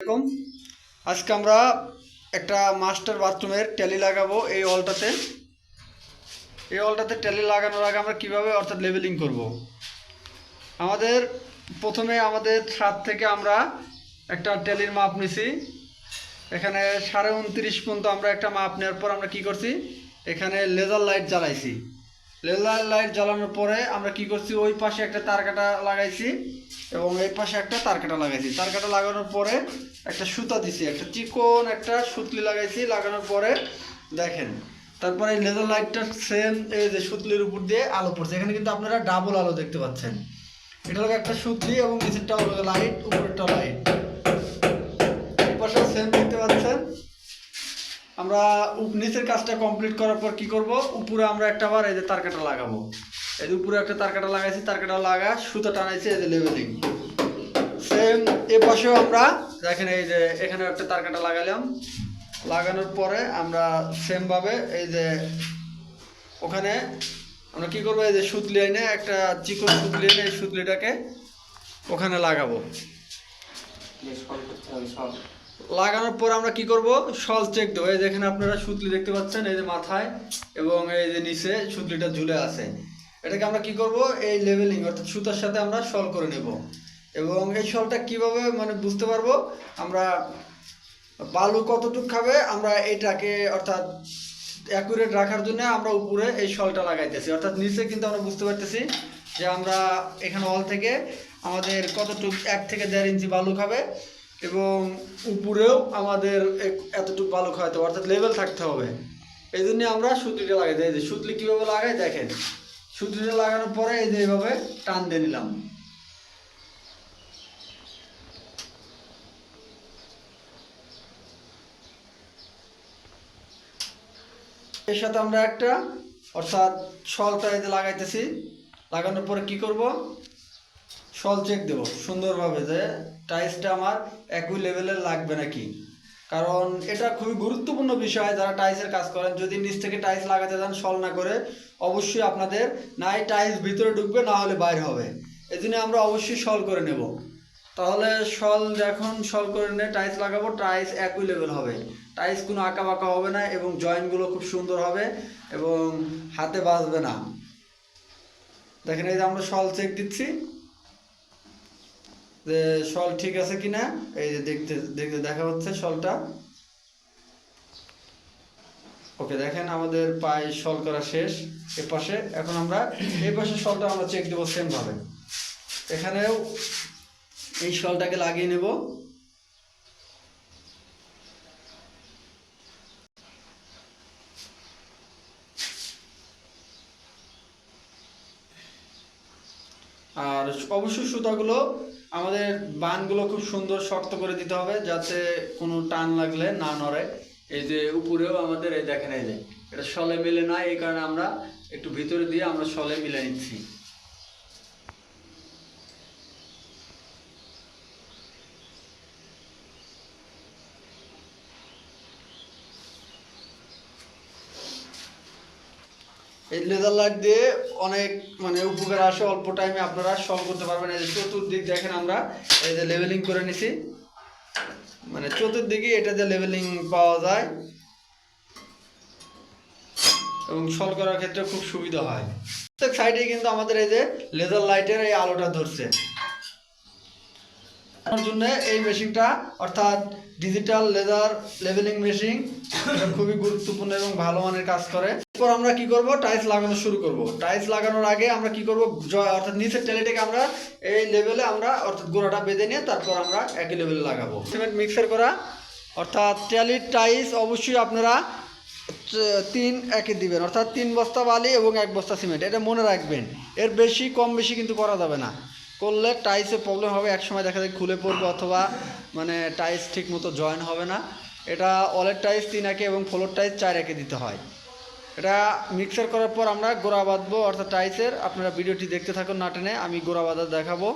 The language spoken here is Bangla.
এরকম আজকে আমরা একটা মাস্টার বাথরুমের ট্যালি লাগাবো এই ওয়ালটাতে এই ওয়ালটাতে ট্যালি লাগানোর আগে আমরা কীভাবে অর্থাৎ লেভেলিং করব। আমাদের প্রথমে আমাদের ছাদ থেকে আমরা একটা ট্যালির মাপ নিছি। এখানে সাড়ে উনত্রিশ পর্যন্ত আমরা একটা মাপ নেওয়ার পর আমরা কি করছি? এখানে লেজার লাইট জ্বালাইছি। লেজার লাইট জ্বালানোর পরে আমরা কি করছি? ওই পাশে একটা তার কাটা লাগাইছি এবং এই পাশে একটা তার কাটা লাগাইছি। তার কাটা লাগানোর পরে একটা সুতা দিছি, একটা চিকন একটা সুতলি লাগাইছি। লাগানোর পরে দেখেন, তারপরে এই লেজার লাইটটা সেম এই যে সুতলির উপর দিয়ে আলো পড়ছে। এখানে কিন্তু আপনারা ডাবল আলো দেখতে পাচ্ছেন। এটা হলো একটা সুতলি এবং নিচেরটা হলো লাইট উপরেরটা লাইট এই পাশে সেম দেখতে পাচ্ছেন আমরা নিচের কাজটা কমপ্লিট করার পর কি করব? উপরে আমরা একটা বার এই যে তার কাটা লাগাবো। এই যে উপরে একটা তার কাটা লাগাইছি তার কাটা লাগা, সুতো টানাইছি, এই যে লেভেলিং সেম এ পাশেও আমরা, দেখেন এই যে এখানে একটা তার কাটা লাগালাম। লাগানোর পরে আমরা সেমভাবে এই যে ওখানে আমরা কি করব? এই যে সুতলি এনে একটা চিকন সুতলি এনে এই সুতলিটাকে ওখানে লাগাবো। লাগানোর পর আমরা কি করব? সল চেক দেবো। এই যেখানে আপনারা সুতলি দেখতে পাচ্ছেন, এই যে মাথায় এবং এই যে নিচে সুতলিটা ঝুলে আছে। এটাকে আমরা কি করব? এই লেভেলিং অর্থাৎ সুতার সাথে আমরা সল করে নেব। এবং এই সলটা কীভাবে মানে বুঝতে পারব? আমরা বালু কতটুকু খাবে? আমরা এটাকে, অর্থাৎ অ্যাকুরেট রাখার জন্য আমরা উপরে এই সলটা লাগাইতেছি। অর্থাৎ নিচে কিন্তু আমরা বুঝতে পারতেছি যে আমরা এখানে অল থেকে আমাদের কতটুকু, এক থেকে দেড় ইঞ্চি বালু খাবে। এবং উপরেও আমাদের এতটুকু বালু খাওয়াতে হবে, অর্থাৎ লেভেল থাকতে হবে। এই জন্য আমরা সুতলিটা লাগাই দিই সুতলি কীভাবে লাগাই দেখেন। সুতলিটা লাগানোর পরে এই যে এইভাবে টান দিয়ে নিলাম। এর সাথে আমরা একটা, অর্থাৎ শলটা যে লাগাইতেছি, লাগানোর পরে কি করব? শল চেক দেব, সুন্দরভাবে যে টাইলসটা আমার একই লেভেলের লাগবে নাকি? কারণ এটা খুবই গুরুত্বপূর্ণ বিষয়, যারা টাইলসের কাজ করেন, যদি নিচ থেকে টাইলস লাগাতে যান শল না করে, অবশ্যই আপনাদের নাই টাইলস ভিতরে ঢুকবে, না হলে বাইরে হবে। এই আমরা অবশ্যই শল করে নেব। তাহলে সল যখন শল করে নিয়ে টাইলস লাগাবো টাইলস একই লেভেল হবে। টাইলস কোনো আঁকা বাঁকা হবে না এবং জয়েন্টগুলো খুব সুন্দর হবে এবং হাতে বাজবে না। দেখেন এই যে আমরা সল চেক দিচ্ছি। যে ঠিক আছে কিনা? এই যে দেখতে দেখতে দেখা হচ্ছে শলটা। ওকে, দেখেন আমাদের পায়ে শল করা শেষ। এ পাশে, এখন আমরা এই পাশে শলটা আমরা চেক দেবো সেম ভাবে। এখানেও এই শলটাকে লাগিয়ে নেব। আর অবশ্যই সুতাগুলো আমাদের বানগুলো খুব সুন্দর শক্ত করে দিতে হবে যাতে কোনো টান লাগলে না নড়ে। এই যে উপরেও আমাদের এই দেখেন এই যে, এটা সলে মিলে না, এই কারণে আমরা একটু ভিতরে দিয়ে আমরা সলে মিলে নিচ্ছি। এই লেজার লাইট দিয়ে অনেক মানে উপকার আসে, অল্প টাইমে আপনারা সলভ করতে পারবেন। এই যে চতুর্দিক দেখেন আমরা, এই যে লেভেলিং করে নিছি। মানে চতুর্দিকে এটা যে লেভেলিং পাওয়া যায়। এবং সল করার ক্ষেত্রে খুব সুবিধা হয়। প্রত্যেক সাইডে কিন্তু আমাদের এই যে লেজার লাইটের এই আলোটা ধরছে। তার জন্য এই মেশিনটা অর্থাৎ ডিজিটাল লেজার লেভেলিং মেশিন খুবই গুরুত্বপূর্ণ এবং ভালো মানের কাজ করে। এরপর আমরা কি করব? টাইলস লাগানো শুরু করব। টাইলস লাগানোর আগে আমরা কি করব? অর্থাৎ নিচের টেলিটাকে আমরা এই লেভেলে আমরা অর্থাৎ গোড়াটা বেঁধে নিয়ে তারপর আমরা একই লেভেলে লাগাবো। সিমেন্ট মিক্সার করা। অর্থাৎ ট্যালির টাইলস অবশ্যই আপনারা তিন একে দিবেন। অর্থাৎ তিন বস্তা বালি এবং এক বস্তা সিমেন্ট এটা মনে রাখবেন। এর বেশি, কম বেশি কিন্তু করা যাবে না। করলে টাইসে প্রবলেম হবে। এক সময় দেখা যায় খুলে পড়বে অথবা মানে টাইস ঠিক মতো জয়েন হবে না। এটা অলের টাইস তিন একে এবং ফ্লোর টাইস চার একে দিতে হয়। এটা মিক্সার করার পর আমরা গোড়া বাঁধবো, অর্থাৎ টাইসের আপনারা ভিডিওটি দেখতে থাকুন না টেনে, আমি গোড়া বাঁধা দেখাবো।